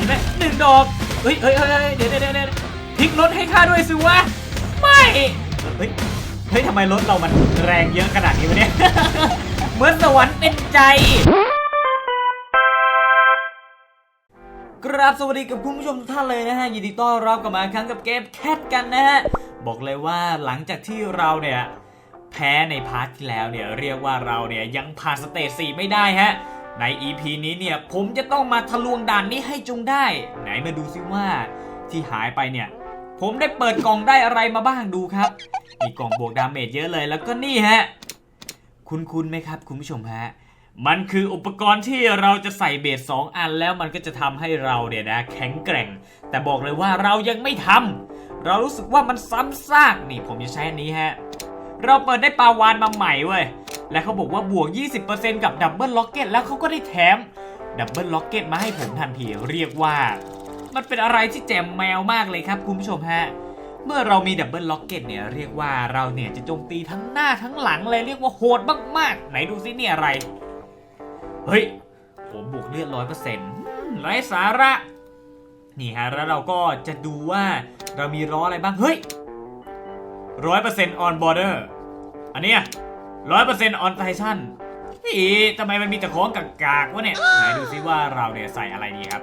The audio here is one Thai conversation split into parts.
ทีละหนึ่งดอกเฮ้ยเฮ้ยเฮ้ยเดี๋ยวเดี๋ยวเดี๋ยวเดี๋ยวพลิกรถให้ข้าด้วยสิวะไม่เฮ้ยเฮ้ยทำไมรถเรามันแรงเยอะขนาดนี้วะเนี่ยเหมือนสวรรค์เป็นใจกราบสวัสดีกับคุณผู้ชมทุกท่านเลยนะฮะยินดีต้อนรับกลับมาครั้งกับเกมแคทกันนะฮะบอกเลยว่าหลังจากที่เราเนี่ยแพ้ในพาร์ทที่แล้วเนี่ยเรียกว่าเราเนี่ยยังผ่านสเตจ4ไม่ได้ฮะ ใน EP นี้เนี่ยผมจะต้องมาทะลวงด่านนี้ให้จงได้ ไหนมาดูซิว่า ที่หายไปเนี่ย ผมได้เปิดกล่องได้อะไรมาบ้างดูครับ มีกล่องบวกดาเมจเยอะเลยแล้วก็นี่ฮะ คุณคุณไหมครับ คุณผู้ชมฮะ มันคืออุปกรณ์ที่เราจะใส่เบสสองอันแล้วมันก็จะทำให้เราเนี่ยนะ แข็งแกร่ง แต่บอกเลยว่าเรายังไม่ทำเรารู้สึกว่ามันซ้ำซากนี่ผมจะใช้อันนี้ฮะ เราเปิดได้ปลาวานมาใหม่เว้ย และเขาบอกว่าบวก 20%กับดับเบิลล็อกเก็ตแล้วเขาก็ได้แถมดับเบิลล็อกเก็ตมาให้ผมทันทีเรียกว่า มันเป็นอะไรที่แจ่มแมวมากเลยครับคุณผู้ชมฮะเมื่อเรามีดับเบิลล็อกเก็ตเนี่ยเรียกว่าเราเนี่ยจะโจมตีทั้งหน้าทั้งหลังเลยเรียกว่าโหดมากๆ ไหนดูซิเนี่ยอะไร เฮ้ยผมบวกเลือดร้อยเปอร์เซ็นต์ไร้สาระนี่ฮะแล้วเราก็จะดูว่าเรามีล้ออะไรบ้าง เฮ้ยร้อยเปอร์เซ็นต์ออนบอร์เดอร์อันเนี้ย ร้อยเปอร์เซ็นต์ออนไททันนี่ทำไมมันมีแต่ของกากๆวะเนี่ย ไหนดูซิว่าเราเนี่ยใส่อะไรดีครับ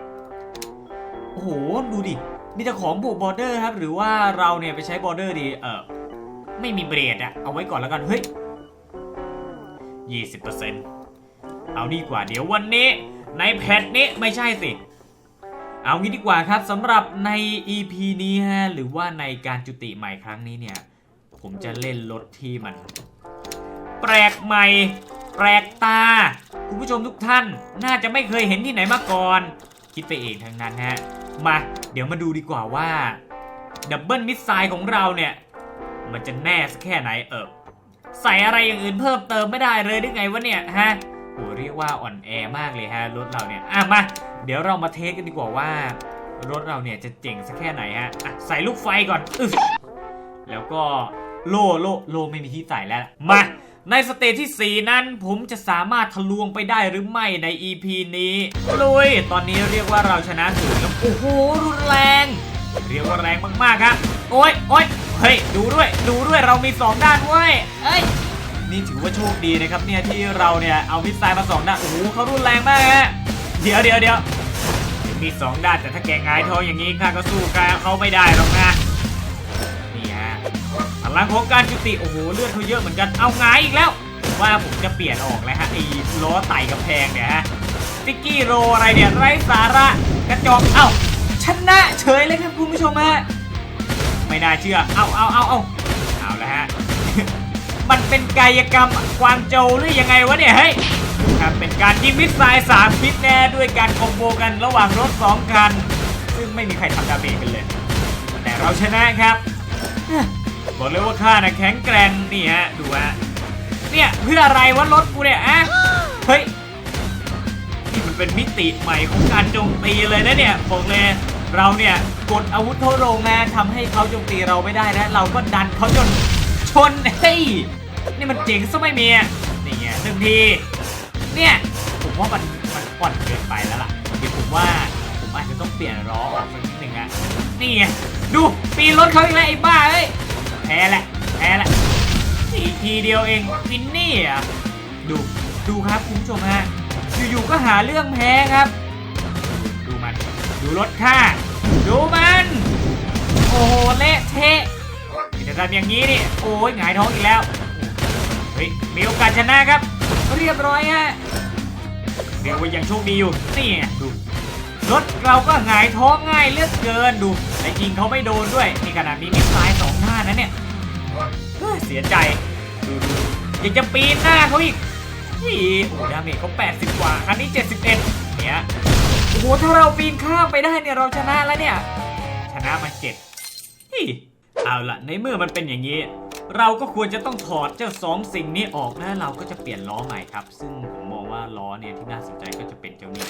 โอ้โห ดูดิ มีแต่ของบวกบอร์เดอร์ครับ หรือว่าเราเนี่ยไปใช้บอร์เดอร์ดี เออไม่มีเบรดอะเอาไว้ก่อนแล้วกัน เฮ้ยยี่สิบเปอร์เซ็นต์เอาดีกว่า เดี๋ยววันนี้ในแพทนี้ไม่ใช่สิ เอางี้ดีกว่าครับสำหรับใน EP นี้ฮะ หรือว่าในการจุติใหม่ครั้งนี้เนี่ย ผมจะเล่นรถที่มัน แปลกใหม่ แปลกตา คุณผู้ชมทุกท่าน น่าจะไม่เคยเห็นที่ไหนมาก่อน คิดไปเองทั้งนั้นฮะ มา เดี๋ยวมาดูดีกว่าว่าดับเบิลมิสไซล์ของเราเนี่ย มันจะแน่สักแค่ไหนเออใส่อะไรอย่างอื่นเพิ่มเติมไม่ได้เลยหรือไงวะเนี่ยฮะโหเรียกว่าอ่อนแอมากเลยฮะรถเราเนี่ยอะมา เดี๋ยวเรามาเทสกันดีกว่าว่ารถเราเนี่ยจะเจ๋งสักแค่ไหนฮะอะใส่ลูกไฟก่อนอึแล้วก็โล่โล่โล่ไม่มีที่ใส่แล้ว มา ในสเตจที่ 4 นั้นผมจะสามารถทะลวงไปได้หรือไม่ใน EP นี้ลุยตอนนี้เรียกว่าเราชนะถือแล้วโอ้โหรุนแรง เรียกว่าแรงมากๆครับ โอ้ยโอ้ยเฮ้ยดูด้วยดูด้วยเรามีสองด้านเว้ยเอ้ยนี่ถือว่าโชคดีนะครับเนี่ยที่เราเนี่ยเอามิสไซล์มาสองด้านโอ้โหเขารุนแรงมากฮะเดี๋ยวเดี๋ยวเดี๋ยวมีสองด้านแต่ถ้าแกหงายท้องอย่างนี้ข้าก็สู้กาเขาไม่ได้หรอกนะ ลังของการจุติ โอ้โห เลือดเขาเยอะเหมือนกัน เอาหงายอีกแล้ว ว่าผมจะเปลี่ยนออกแล้วฮะไอ้ล้อไต่กับแพงเนี่ยฮะสติกกี้โรอะไรเนี่ยไร้สาระกระจอกเอ้าชนะเฉยเลยครับคุณผู้ชมฮะไม่น่าเชื่อ เอาเอาเอาเอาเอาแล้วฮะ มันเป็นกายกรรมกวางโจวหรือยังไงวะเนี่ยเฮ้ยครับเป็นการยิงมิสไซล์สามพิษแน่ด้วยการคอมโบกันระหว่างรถสองคัน ซึ่งไม่มีใครทำดาเมจกันเลย แต่เราชนะครับ บอกเลยว่าข้านะแข็งแกร่งนี่ฮะดูฮะเนี่ยเพื่ออะไรวะรถกูเนี่ยอะเฮ้ยนี่มันเป็นมิติใหม่ของการโจมตีเลยนะเนี่ยบอกเลยเราเนี่ยกดอาวุธโทโรงงานทำให้เขาโจมตีเราไม่ได้และเราก็ดันเขาจนชนเฮ้ยนี่มันเจ๋งซะไม่มีนี่ไงหนึ่งทีเนี่ยผมว่ามันมันอ่อนเกินไปแล้วล่ะเดี๋ยวผมว่าผมอาจจะต้องเปลี่ยนล้อออกสักนิดหนึ่งอะนี่ไงดูปีนรถเขาอีกแล้วไอ้บ้าเอ้ย แพ้แหละแพ้แหละนี่ทีเดียวเองวินนี่อะดูดูครับคุณผู้ชมฮะอยู่ๆก็หาเรื่องแพ้ครับ ดูมัน ดูรถข้าดูมัน โอ้โหเละเทะจะทำอย่างนี้นี่โอ้ยหงายท้องอีกแล้วเฮ้ยมีโอกาสชนะครับ เรียบร้อยฮะเรียวยังโชคดีอยู่นี่ไงดูรถเราก็หงายท้องง่ายเลือกเกินดูแต่ยิงเขาไม่โดนด้วยนี่ขนาดมีมิสไซล์สอง น้านะเนี่ยเฮ้ยเสียใจดูดูยังจะปีนหน้าเขาอีกนี่โอ้ดาเมจเขา80 กว่าคันนี้ 71 เนี่ยโอ้โหถ้าเราปีนข้ามไปได้เนี่ยเราชนะแล้วเนี่ย ชนะมาเจ็ดฮิเอาล่ะในเมื่อมันเป็นอย่างนี้ เราก็ควรจะต้องถอดเจ้าสองสิ่งนี้ออกนะเราก็จะเปลี่ยนล้อใหม่ครับ ซึ่งผมมองว่าล้อเนี่ยที่น่าสนใจก็จะเป็นเจ้านี้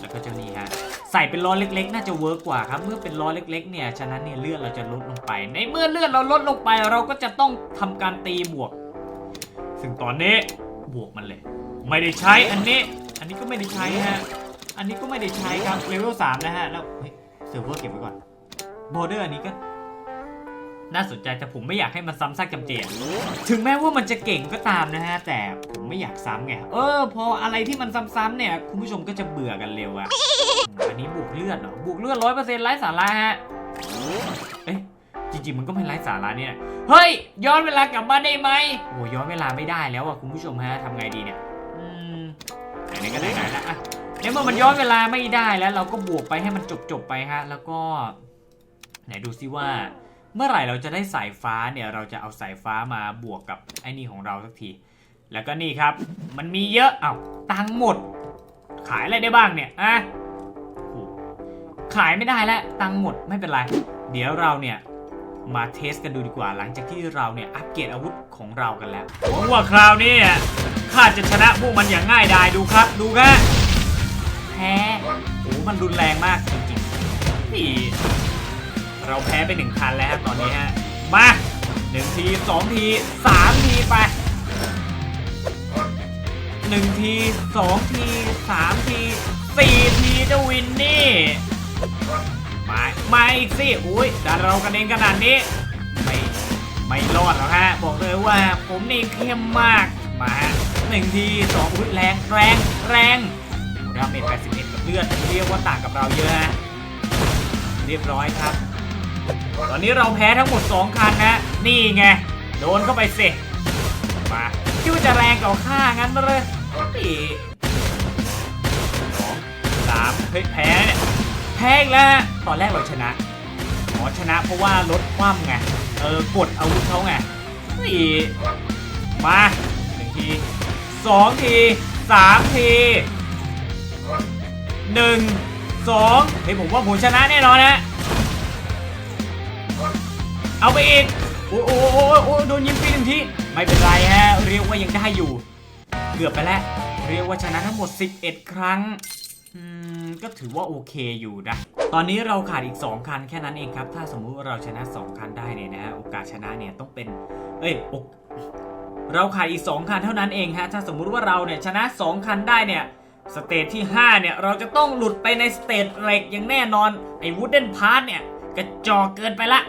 แล้วก็เจ้านี้ฮะ ใส่เป็นล้อเล็ก ๆ น่าจะเวิร์กกว่าครับ เมื่อเป็นล้อเล็ก ๆ เนี่ย ฉะนั้นเนี่ยเลือดเราจะลดลงไป ในเมื่อเลือดเราลดลงไป เราก็จะต้องทำการตีบวก ซึ่งตอนนี้บวกมันเลย ไม่ได้ใช้อันนี้ อันนี้ก็ไม่ได้ใช้ฮะ อันนี้ก็ไม่ได้ใช้ครับเลเวลสามนะฮะ แล้วเซิร์ฟเวอร์เก็บไว้ก่อนบอร์เดอร์อันนี้ก็น่าสนใจแต่ผมไม่อยากให้มันซ้ำซากจำเจถึงแม้ว่ามันจะเก่งก็ตามนะฮะ แต่ผมไม่อยากซ้ำไง เออ พออะไรที่มันซ้ำๆเนี่ย คุณผู้ชมก็จะเบื่อกันเร็วอะ อันนี้บวกเลือดเหรอบวกเลือดร้อยเปอร์เซ็นต์ไร้สาระฮะเอ๊ะจริงๆมันก็ไม่ไร้สาระเนี่ยเฮ้ย ย้อนเวลากลับมาได้ไหมโอ้ย้อนเวลาไม่ได้แล้วอะคุณผู้ชมฮะทำไงดีเนี่ยอืมไหนๆก็ไหนๆแล้วอะในเมื่อมันย้อนเวลาไม่ได้แล้ว เราก็บวกไปให้มันจบๆไปฮะแล้วก็ไหนดูซิว่า เมื่อไหร่เราจะได้สายฟ้าเนี่ยเราจะเอาสายฟ้ามาบวกกับไอ้นี่ของเราสักที แล้วก็นี่ครับ มันมีเยอะเอ้าตังค์หมด ขายอะไรได้บ้างเนี่ยอะ ขายไม่ได้แล้วตังค์หมดไม่เป็นไร เดี๋ยวเราเนี่ยมาเทสกันดูดีกว่าหลังจากที่เราเนี่ยอัปเกรดอาวุธของเรากันแล้วหวังว่าคราวนี้อะข้าจะชนะพวกมันอย่างง่ายดายดูครับ ดูกันแพ้โอ้มันรุนแรงมากจริงๆนี่เราแพ้ไปหนึ่งคันแล้วครับตอนนี้ฮะมาหนึ่งทีสองทีสามทีไปหนึ่งทีสองทีสามทีสี่ทีจะวินนี่ มามาอีกสิอุ้ยดันเรากันเองขนาดนี้ ไม่ไม่รอดหรอกฮะบอกเลยว่าผมนี่เข้มมากมาฮะหนึ่งทีสองอุ้ยแรงแรงแรงดาเมจ81กับเลือดเรียกว่าต่างกับเราเยอะฮะเรียบร้อยครับ ตอนนี้เราแพ้ทั้งหมด 2 คันนะ นี่ไง โดนเข้าไปสิมาคิดว่าจะแรงกว่าข้างั้นเลยนี่สองสามเฮ้ยแพ้เนี่ย พ้อีกแล้ว ตอนแรกเราชนะอ๋อชนะเพราะว่าลดคว่ำไง เออกดอาวุธเขาไงนี่มาหนึ่งทีสองทีสามทีหนึ่งสองเฮ้ยผมว่าผมชนะแน่นอนนะเอาไปอีก โอ้โอ้โอ้โอ้โอ้โดนยิงฟรีหนึ่งที ไม่เป็นไรฮะ เรียกว่ายังได้อยู่ เกือบไปแล้ว เรียกว่าชนะทั้งหมด 11 ครั้ง อืมก็ถือว่าโอเคอยู่นะ ตอนนี้เราขาดอีก 2 คันแค่นั้นเองครับ ถ้าสมมุติว่าเราชนะ 2 คันได้เนี่ยนะโอกาสชนะเนี่ยต้องเป็น เอ้ยโอกเราขาดอีก 2 คันเท่านั้นเองฮะ ถ้าสมมุติว่าเราเนี่ยชนะ 2 คันได้เนี่ยสเตจที่ 5 เนี่ย เราจะต้องหลุดไปในสเตจเหล็กอย่างแน่นอน ไอ้วูดเดนพาร์ทเนี่ยกระจอกเกินไปละ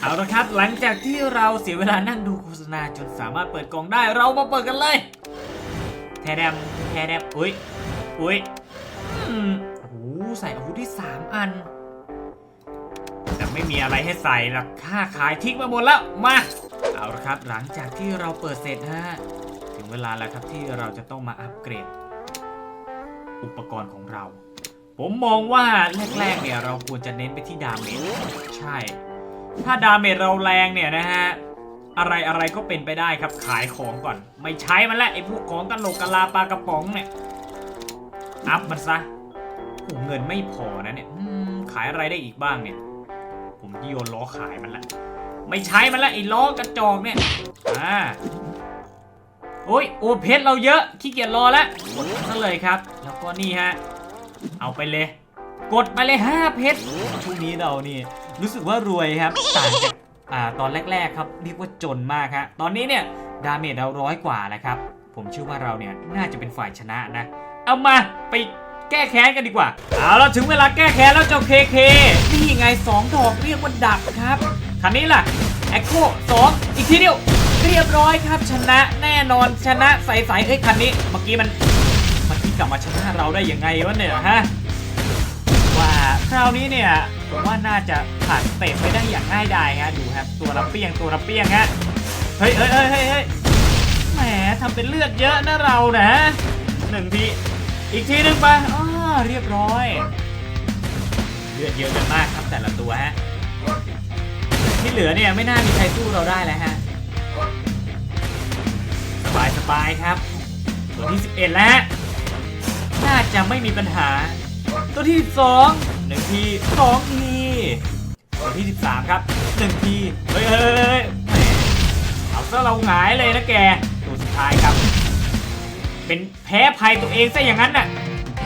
เอาละครับ หลังจากที่เราเสียเวลานั่งดูโฆษณาจนสามารถเปิดกล่องได้ เรามาเปิดกันเลย แทแดมแทแดมอุ้ยอุ้ยอืมโอ้โหใส่อาวุธที่3อัน แต่ไม่มีอะไรให้ใส่หรอกค่าขายทิ้งมาหมดแล้ว มา เอาละครับ หลังจากที่เราเปิดเสร็จฮะ ถึงเวลาแล้วครับที่เราจะต้องมาอัปเกรด อุปกรณ์ของเรา ผมมองว่าแรกๆเนี่ยเราควรจะเน้นไปที่ดาเมจ ใช่ ถ้าดาเมจเราแรงเนี่ยนะฮะ อะไรอะไรก็เป็นไปได้ครับขายของก่อน ไม่ใช้มันล้วไอ้พวกของกันโหลกกะลาปลากระป๋องเนี่ยอัพมันซะโอ้เงินไม่พอนะเนี่ยขายอะไรได้อีกบ้างเนี่ย ผมโยนล้อขายมันละไม่ใช้มันละไอ้ล้อกระจอกเนี่ยอ่าโอ้ยโอเพชรเราเยอะขี้เกียจรอแล้วกดซะเลยครับ แล้วก็นี่ฮะเอาไปเลย กดไปเลย5เพชรช่วงนี้เรานี่รู้สึกว่ารวยครับต่างจาก อ่าตอนแรก ๆ ครับเรียกว่าจนมากฮะตอนนี้เนี่ยดาเมจเราร้อยกว่าแล้วครับ ผมเชื่อว่าเราเนี่ยน่าจะเป็นฝ่ายชนะนะ เอามาไปแก้แค้นกันดีกว่า เอาเราถึงเวลาแก้แค้นแล้วเจ้าเคเคนี่ไง 2 ดอกเรียกว่าดับครับคันนี้ล่ะแอคโคสองอีกทีเดียวเรียบร้อยครับชนะแน่นอนชนะใสๆเอ้ยคันนี้ เมื่อกี้มันมันที่กลับมาชนะเราได้ยังไงวะเนี่ยฮะว่าคราวนี้เนี่ย ผมว่าน่าจะผ่านเตะไปได้อย่างง่ายดายฮะดูครับตัวรับเปียงตัวรับเปียงฮะเฮ้ยเฮ้ยเฮ้ยเฮ้ยแหมทำเป็นเลือดเยอะนะเรานะหนึ่งทีอีกทีหนึ่งไปอ๋อเรียบร้อย เลือดเยอะกันมากครับแต่ละตัวฮะที่เหลือเนี่ยไม่น่ามีใครสู้เราได้แล้วฮะสบายสบายครับตัวที่ 11 แล้วน่าจะไม่มีปัญหา ตัวที่ 2 หนึ่งทีสองทีวันที่สิบสามครับหนึ่งที เฮ้ยเฮ้ยเอาซะเราหงายเลยนะแก ตัวสุดท้ายครับ เป็นแพ้ภัยตัวเองซะอย่างนั้นน่ะ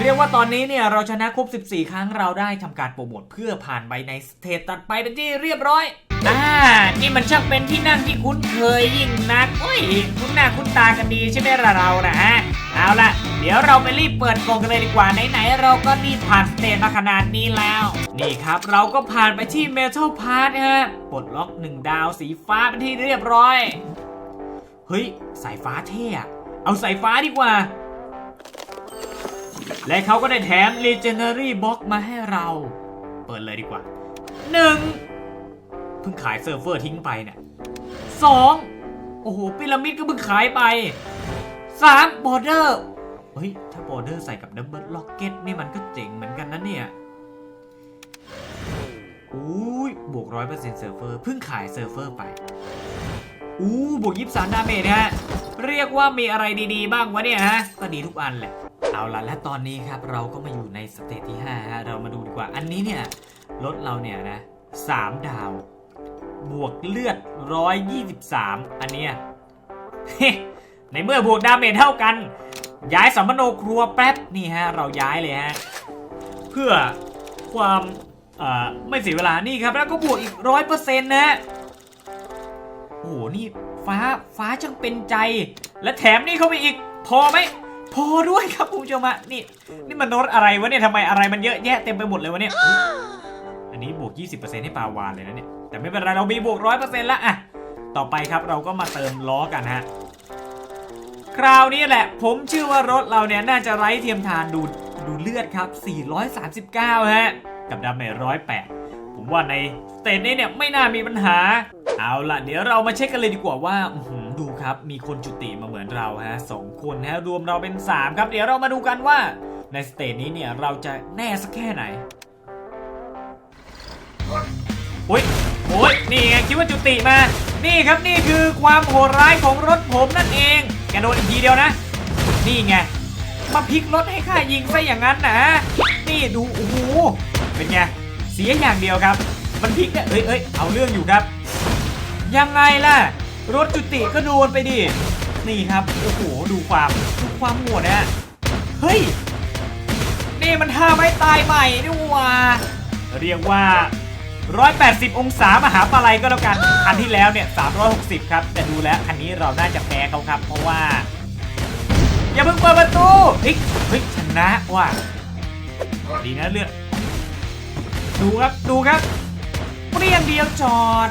เรียกว่าตอนนี้เนี่ยเราชนะครบ 14 ครั้งเราได้ทำการโปรโมทเพื่อผ่านไปในสเตจตัดไปเป็นที่เรียบร้อย อ่า นี่มันช่างเป็นที่นั่งที่คุ้นเคยยิ่งนัก โอ้ย คุ้นหน้าคุ้นตากันดีใช่ไหมล่ะเรานะฮะ เอาละ เดี๋ยวเราไปรีบเปิดกล่องกันเลยดีกว่าไหนๆเราก็รีบผ่านสเตจมาขนาดนี้แล้ว นี่ครับเราก็ผ่านไปที่เมทัลพาร์ทฮะปลดล็อกหนึ่งดาวสีฟ้าเป็นที่เรียบร้อย เฮ้ย สายฟ้าเท่อะเอาสายฟ้าดีกว่า และเขาก็ได้แถม Legendary Box มาให้เรา เปิดเลยดีกว่า 1. เพิ่งขายเซิร์ฟเวอร์ทิ้งไปเนี่ย 2. โอ้โห พีระมิดก็เพิ่งขายไป 3. บอร์ เฮ้ย ถ้าบอร์เดอร์ใส่กับดับเบิลล็อกเก็ตนี่มันก็เจ๋งเหมือนกันนะเนี่ยอุ้ยบวกร้อยเปอร์เซ็นต์เซิร์ฟเวอร์เพิ่งขายเซิร์ฟเวอร์ไปอู้บวกยิบสามดาเมจฮะ เรียกว่ามีอะไรดีๆ บ้างวะเนี่ยฮะ ก็ดีทุกอันแหละ เอาล่ะ และตอนนี้ครับ เราก็มาอยู่ในสเตจที่5ฮะ เรามาดูดีกว่า อันนี้เนี่ยรถเราเนี่ยนะ3ดาว บวกเลือด 123 อันเนี้ยในเมื่อบวกดาเมจเท่ากัน ย้ายสัมมโนครัวแป๊บนี่ฮะเราย้ายเลยฮะเพื่อความไม่เสียเวลานี่ครับ แล้วก็บวกอีกร้อยเปอร์เซ็นต์นะ โอ้โห นี่ฟ้าฟ้าช่างเป็นใจ และแถมนี่เข้าไปอีก พอไหม พอด้วยครับคุณผู้ชมอะนี่ นี่มันรถอะไรวะเนี่ยทำไมอะไรมันเยอะแยะเต็มไปหมดเลยวะเนี่ย อันนี้บวก 20%ให้ปาวานเลยนะเนี่ย แต่ไม่เป็นไรเรามีบวก100%ละอะต่อไปครับเราก็มาเติมล้อกันฮะ คราวนี้แหละ ผมเชื่อว่ารถเราเนี่ยน่าจะไร้เทียมทานดูดูเลือดครับ 439 ฮะ กับดาเมจ108 ผมว่าในสเตจนี้เนี่ยไม่น่ามีปัญหา เอาล่ะ เดี๋ยวเรามาเช็คกันเลยดีกว่าว่าดูครับ มีคนจุติมาเหมือนเราฮะสองคนฮะรวมเราเป็น 3 ครับ เดี๋ยวเรามาดูกันว่าในสเตจนี้เนี่ยเราจะแน่สักแค่ไหนโอ้ยโอ้ยนี่ไงคิดว่าจุติมา นี่ครับนี่คือความโหดร้ายของรถผมนั่นเอง แกโดนอีกทีเดียวนะ นี่ไง มาพลิกรถให้ข้ายิงซะอย่างนั้นนะ นี่ดู โอ้โห เป็นไง เสียอย่างเดียวครับ มันพลิกเนี่ยเอ้ยเอ้ยเอาเรื่องอยู่ครับ ยังไงล่ะ รถจุติก็โดนไปดิ นี่ครับ โอ้โห ดูความดูความโหดนะเฮ้ย นี่มันท่าไม้ตายใหม่นี่หว่า เรียกว่า 180 องศามหาปลาลัยก็แล้วกัน คันที่แล้วเนี่ย 360 ครับ แต่ดูแล้วคันนี้เราน่าจะแพ้เขาครับ เพราะว่า อย่าเพิ่งเปิดประตูเฮ้ยเฮ้ยชนะว่ะดีนะเลือดดูครับดูครับเปรี้ยงเดียวจอด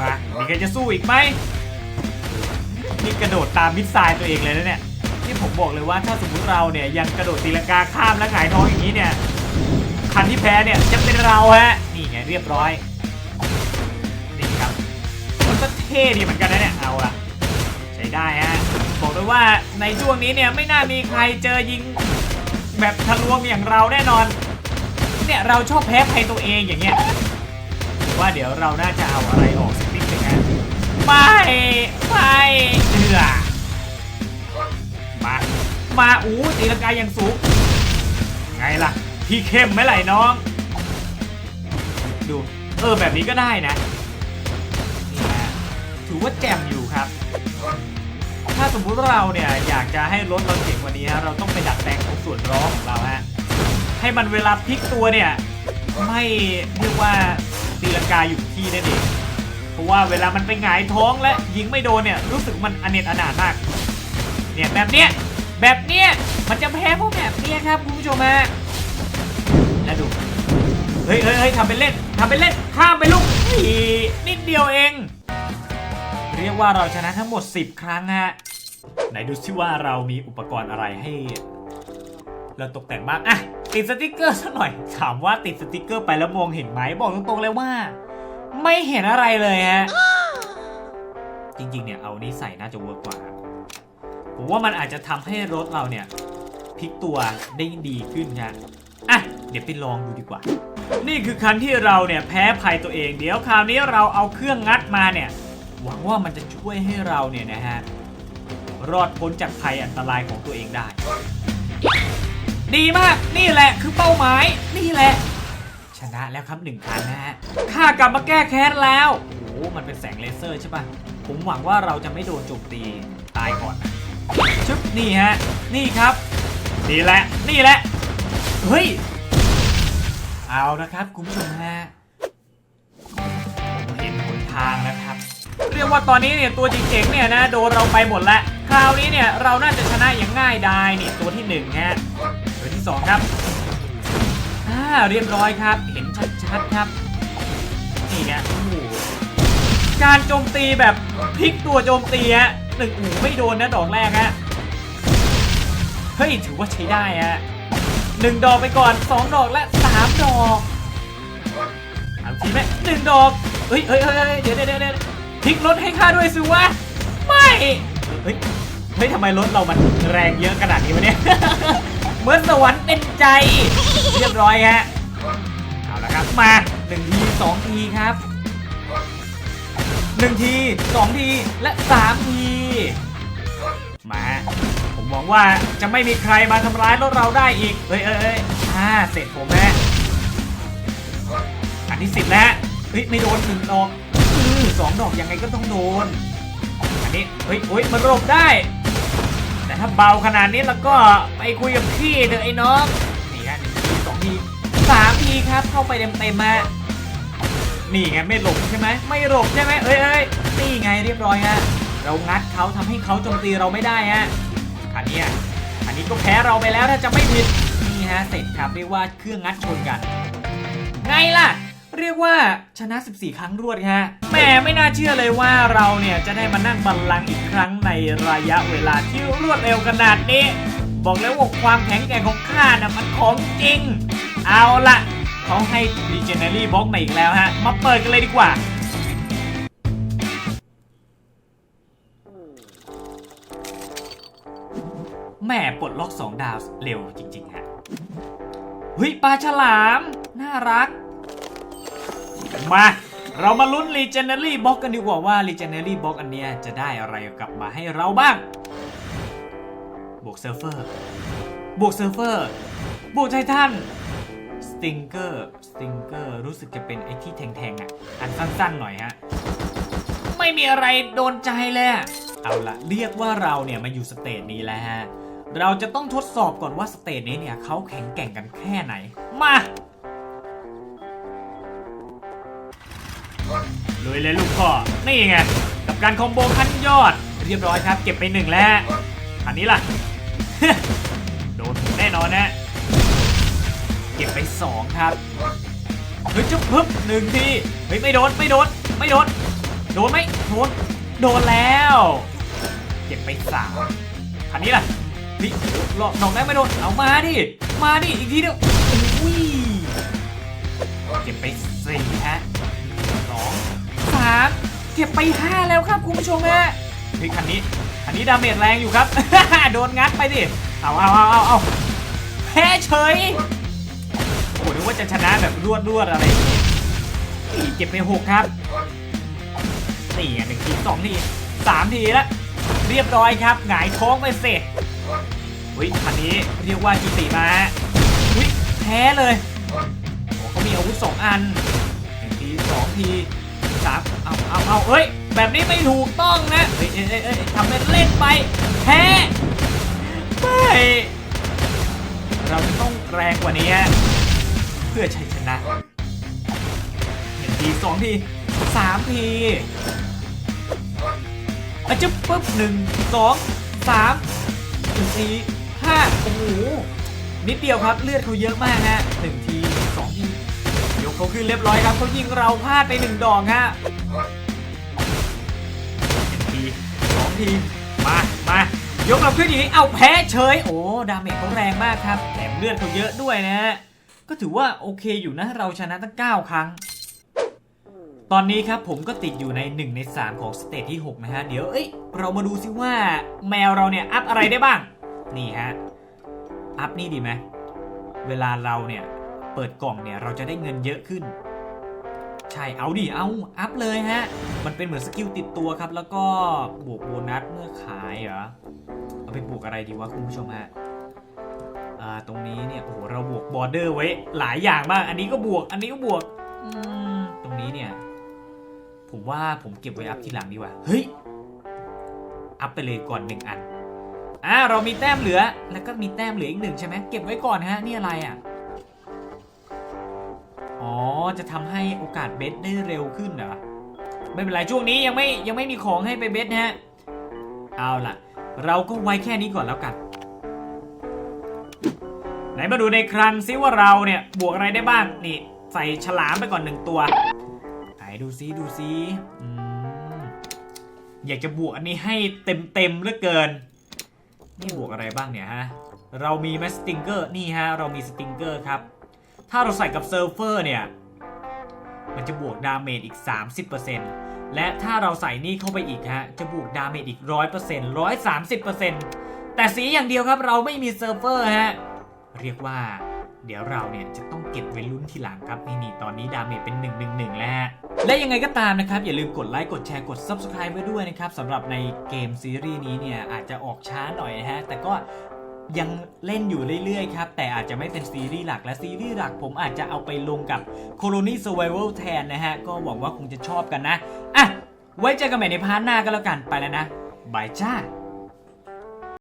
มามีใครจะสู้อีกไหมนี่กระโดดตามมิดไซล์ตัวเองเลยนะเนี่ย ที่ผมบอกเลยว่าถ้าสมมติเราเนี่ยยังกระโดดตีลังกาข้ามและหงายท้องอย่างนี้เนี่ย คันที่แพ้เนี่ยจะเป็นเราฮะ นี่ไงเรียบร้อย นี่ครับมันก็เท่ดีเหมือนกันนะเนี่ย เอาละใช้ได้ฮะ บอกเลยว่าในช่วงนี้เนี่ยไม่น่ามีใครเจอยิงแบบทะลวงอย่างเราแน่นอน เนี่ยเราชอบแพ้ภัยตัวเองอย่างเงี้ยว่าเดี๋ยวเราน่าจะเอาอะไรออกสักนิดหนึงฮะไม่ไม่เถื่อมา มาอู้ตีลังกาอย่างสูง ไงล่ะ พี่เข้มไหมไหลน้อง ดู เออแบบนี้ก็ได้นะนี่ฮะถือว่าแจ่มอยู่ครับ ถ้าสมมุติเราเนี่ยอยากจะให้รถเราเจ๋งกว่านี้ฮะเราต้องไปดัดแปลงของส่วนล้อของเราฮะให้มันเวลาพลิกตัวเนี่ยไม่เรียกว่าตีลังกาอยู่ที่นั่นเองเพราะว่าเวลามันไปหงายท้องและยิงไม่โดนเนี่ยรู้สึกมันอเนจอนาถมากเนี่ยแบบเนี้ยแบบเนี้ยมันจะแพ้พวกแบบเนี้ยครับคุณผู้ชมฮะ แล้วดู เฮ้ยเฮ้ยเฮ้ยทำเป็นเล่นทำเป็นเล่น ข้ามไปลูกอีนิดเดียวเอง เรียกว่าเราชนะทั้งหมด 10 ครั้งฮะ ไหนดูซิว่าเรามีอุปกรณ์อะไรให้ เราตกแต่งบ้างอะติดสติกเกอร์สักหน่อย ถามว่าติดสติกเกอร์ไปแล้วมองเห็นไหมบอกตรงๆเลยว่า ไม่เห็นอะไรเลยฮะ จริงๆเนี่ยเอานี้ใส่น่าจะเวิร์กกว่าผมว่ามันอาจจะทำให้รถเราเนี่ยพลิกตัวได้ดีขึ้นครับ อะ เดี๋ยวไปลองดูดีกว่า นี่คือคันที่เราเนี่ยแพ้ภัยตัวเอง เดี๋ยวคราวนี้เราเอาเครื่องงัดมาเนี่ย หวังว่ามันจะช่วยให้เราเนี่ยนะฮะ รอดพ้นจากภัยอันตรายของตัวเองได้ ดีมาก นี่แหละคือเป้าหมาย นี่แหละ ชนะแล้วครับหนึ่งคันนะฮะ ข้ากลับมาแก้แค้นแล้ว โอ้โห มันเป็นแสงเลเซอร์ใช่ปะผมหวังว่าเราจะไม่โดนโจมตีตายก่อนนะชึบนี่ฮะ นี่ครับ นี่แหละ นี่แหละ เฮ้ย เอานะครับคุณผู้ชมฮะผมเห็นหนทางแล้วครับ เรียกว่าตอนนี้เนี่ยตัวจริงๆเนี่ยนะโดนเราไปหมดแล้ว คราวนี้เนี่ยเราน่าจะชนะอย่างง่ายดายนี่ตัวที่หนึ่งฮะตัวที่สองครับอ่าเรียบร้อยครับ เห็นชัดๆครับ นี่ไงโอ้โหการโจมตีแบบพลิกตัวโจมตีฮะหนึ่งอูไม่โดนนะดอกแรกฮะ เฮ้ยถือว่าใช้ได้ฮะ หนึ่งดอกไปก่อนสองดอกและสามดอกเอาทีไหมหนึ่งดอกเฮ้ยเฮ้ยเฮ้ยเฮ้ยเดี๋ยวเดี๋ยวเดี๋ยวเดี๋ยวพลิกรถให้ข้าด้วยสิวะไม่เฮ้ยเฮ้ยทำไมรถเรามันแรงเยอะขนาดนี้วะเนี่ยเหมือนสวรรค์เป็นใจ เรียบร้อยฮะเอาละครับมาหนึ่งทีสองทีครับหนึ่งทีสองทีและสามทีมาผม หวังว่าจะไม่มีใครมาทำร้ายรถเราได้อีกเอ้ยเอ้ยเอ้ยอ่าเสร็จผมแล้วอันที่สิบแล้วเฮ้ยไม่โดนหนึ่งดอกสองดอกยังไงก็ต้องโดน อันนี้เฮ้ยเฮ้ยมันหลบได้ แต่ถ้าเบาขนาดนี้แล้วก็ไปคุยกับพี่เถอะไอ้น้องนี่ฮะหนึ่งทีสองทีสามทีครับเข้าไปเต็มเต็มมานี่ไงไม่หลบใช่ไหมไม่หลบใช่ไหมเอ้ยเอ้ยนี่ไงเรียบร้อยฮะเรางัดเขาทำให้เขาโจมตีเราไม่ได้ฮะ อันนี้อะอันนี้ก็แพ้เราไปแล้วถ้าจะไม่ผิดนี่ฮะเสร็จครับเรียกว่าเครื่องงัดชนกัน ไงล่ะ เรียกว่าชนะ 14 ครั้งรวดฮะแหมไม่น่าเชื่อเลยว่าเราเนี่ยจะได้มานั่งบัลลังก์อีกครั้งในระยะเวลาที่รวดเร็วขนาดนี้ บอกแล้วว่าความแข็งแกร่งของข้าน่ะมันของจริง เอาละเขาให้ Legendary Box มาอีกแล้วฮะ มาเปิดกันเลยดีกว่า แหม่ปลดล็อก 2 ดาวเร็วจริงๆฮะเฮ้ยปลาฉลาม น่ารัก มา เรามาลุ้น Legendary Box กันดีกว่าว่า Legendary Box อันเนี้ยจะได้อะไรกลับมาให้เราบ้าง บวกเซิร์ฟเฟอร์ บวกเซิร์ฟเฟอร์ บวกไททันสติงเกอร์สติงเกอร์รู้สึกจะเป็นไอ้ที่แทงๆอะ อันสั้นๆหน่อยฮะ ไม่มีอะไรโดนใจเลย เอาละเรียกว่าเราเนี่ยมาอยู่สเตจนี้แล้วฮะ เราจะต้องทดสอบก่อนว่าสเตจนี้เนี่ยเขาแข็งแกร่งกันแค่ไหน มาลุยเลยลูกพ่อ นี่ไง กับการคอมโบขั้นยอด เรียบร้อยครับ เก็บไปหนึ่งแล้วอันนี้ล่ะ โดนแน่นอนนะ เก็บไปสองครับเฮ้ยจุ๊บปึ๊บหนึ่งทีเฮ้ยไม่โดนไม่โดนไม่โดน โดนไหมโดน โดนแล้ว เก็บไปสามคันนี้ล่ะ นี่หลอกหนอกได้ไม่โดน เอามาดิ มาดิ อีกทีเดียวอุ้ยเก็บไปสี่ฮะสองสามเก็บไปห้าแล้วครับคุณผู้ชมฮะเฮ้ยคันนี้คันนี้ดาเมจแรงอยู่ครับ โดนงัดไปดิ เอาเอาเอาเอาเอาแพ้เฉยโอ้โหนึกว่าจะชนะแบบรวดรวดอะไรอย่างงี้เก็บไปหกครับนี่อะหนึ่งทีสองทีสามทีแล้วเรียบร้อยครับ หงายท้องไปเสร็จ อุ้ยคันนี้เรียกว่าจุติมาอุ้ยแพ้เลยโอ้เขามีอาวุธสองอันหนึ่งทีสองทีสามเอาเอาเอาเอ้ย แบบนี้ไม่ถูกต้องนะเอ้ยเอ้ยเอ้ยทำเป็นเล่นไปแพ้ไม่เราจะต้องแรงกว่านี้ เพื่อชัยชนะหนึ่งทีสองทีสามทีอะจุ๊บปุ๊บหนึ่งสองสามสี่ ห้าโอ้โหนิดเดียวครับเลือดเขาเยอะมากฮะหนึ่งทีสองทียกเขาขึ้นเรียบร้อยครับเขายิงเราพลาดไปหนึ่งดอกฮะหนึ่งทีสองทีมามายกเราขึ้นอย่างนี้เอาแพ้เฉยโอ้ดาเมจเขาแรงมากครับแถมเลือดเขาเยอะด้วยนะฮะก็ถือว่าโอเคอยู่นะเราชนะตั้ง 9 ครั้ง ตอนนี้ครับผมก็ติดอยู่ใน 1 ใน 3 ของสเตจที่ 6 นะฮะ เดี๋ยวเอ้ยเรามาดูซิว่าแมวเราเนี่ย อัพอะไรได้บ้าง นี่ฮะ อัพนี่ดีไหม เวลาเราเนี่ยเปิดกล่องเนี่ยเราจะได้เงินเยอะขึ้น ใช่ เอาดิ เอาอัพเลยฮะ มันเป็นเหมือนสกิลติดตัวครับ แล้วก็บวกโบนัสเมื่อขายเหรอ เอาไปบวกอะไรดีวะคุณผู้ชมฮะตรงนี้เนี่ยโอ้โหเราบวกบอร์เดอร์ไว้หลายอย่างมาก อันนี้ก็บวก อันนี้ก็บวกตรงนี้เนี่ย ผมว่าผมเก็บไว้อัพทีหลังดีกว่า เฮ้ย อัพไปเลยก่อนหนึ่งอัน อ่าเรามีแต้มเหลือ แล้วก็มีแต้มเหลืออีกหนึ่งใช่ไหมเก็บไว้ก่อนฮะนี่อะไรอะอ๋อจะทำให้โอกาสเบสได้เร็วขึ้นเหรอไม่เป็นไรช่วงนี้ยังไม่ยังไม่มีของให้ไปเบสนะฮะเอาล่ะ เราก็ไว้แค่นี้ก่อนแล้วกัน ไหนมาดูในคลังซิว่าเราเนี่ยบวกอะไรได้บ้างนี่ใส่ฉลามไปก่อนหนึ่งตัวไหนดูซิดูซิอยากจะบวกอันนี้ให้เต็มเต็มเหลือเกิน นี่บวกอะไรบ้างเนี่ยฮะ เรามีแมสติงเกอร์นี่ฮะ เรามีสติงเกอร์ครับ ถ้าเราใส่กับเซิร์ฟเวอร์เนี่ย มันจะบวกดาเมจอีก 30%และถ้าเราใส่นี่เข้าไปอีกฮะ จะบวกดาเมจอีก 100% 130%แต่สีอย่างเดียวครับเราไม่มีเซิร์ฟเวอร์ฮะ เรียกว่า เดี๋ยวเราเนี่ยจะต้องเก็บไว้ลุ้นทีหลังครับนี่นี่ตอนนี้ดาเมจเป็น 1 1 1 แล้ว และยังไงก็ตามนะครับ อย่าลืมกดไลค์กดแชร์กด Subscribe ไว้ด้วยนะครับสำหรับในเกมซีรีส์นี้เนี่ยอาจจะออกช้าหน่อยนะฮะแต่ก็ยังเล่นอยู่เรื่อยๆครับ แต่อาจจะไม่เป็นซีรีส์หลักและซีรีส์หลักผมอาจจะเอาไปลงกับ Colony Survival แทนนะฮะ ก็หวังว่าคงจะชอบกันนะ อะ ไว้เจอกันใหม่ในพาร์ทหน้าก็แล้วกันไปแล้วนะบายจ้า